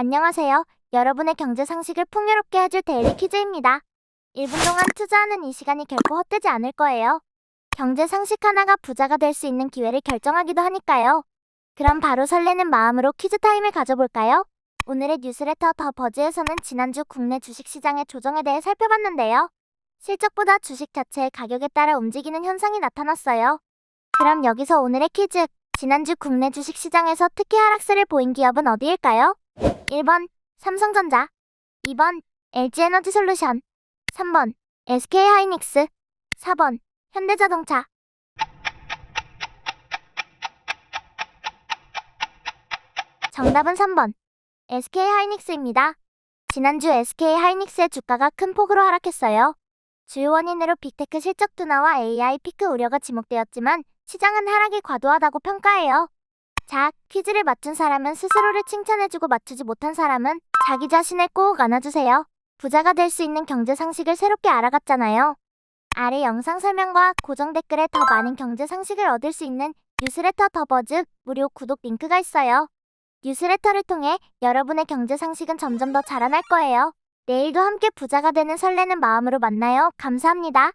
안녕하세요. 여러분의 경제 상식을 풍요롭게 해줄 데일리 퀴즈입니다. 1분 동안 투자하는 이 시간이 결코 헛되지 않을 거예요. 경제 상식 하나가 부자가 될 수 있는 기회를 결정하기도 하니까요. 그럼 바로 설레는 마음으로 퀴즈 타임을 가져볼까요? 오늘의 뉴스레터 더 버즈에서는 지난주 국내 주식시장의 조정에 대해 살펴봤는데요. 실적보다 주식 자체의 가격에 따라 움직이는 현상이 나타났어요. 그럼 여기서 오늘의 퀴즈. 지난주 국내 주식시장에서 특히 하락세를 보인 기업은 어디일까요? 1번 삼성전자 2번 LG에너지솔루션 3번 SK하이닉스 4번 현대자동차 정답은 3번 SK하이닉스입니다. 지난주 SK하이닉스의 주가가 큰 폭으로 하락했어요. 주요 원인으로 빅테크 실적 둔화와 AI 피크 우려가 지목되었지만 시장은 하락이 과도하다고 평가해요. 자, 퀴즈를 맞춘 사람은 스스로를 칭찬해주고 맞추지 못한 사람은 자기 자신을 꼭 안아주세요. 부자가 될 수 있는 경제 상식을 새롭게 알아갔잖아요. 아래 영상 설명과 고정 댓글에 더 많은 경제 상식을 얻을 수 있는 뉴스레터 더 버즈 무료 구독 링크가 있어요. 뉴스레터를 통해 여러분의 경제 상식은 점점 더 자라날 거예요. 내일도 함께 부자가 되는 설레는 마음으로 만나요. 감사합니다.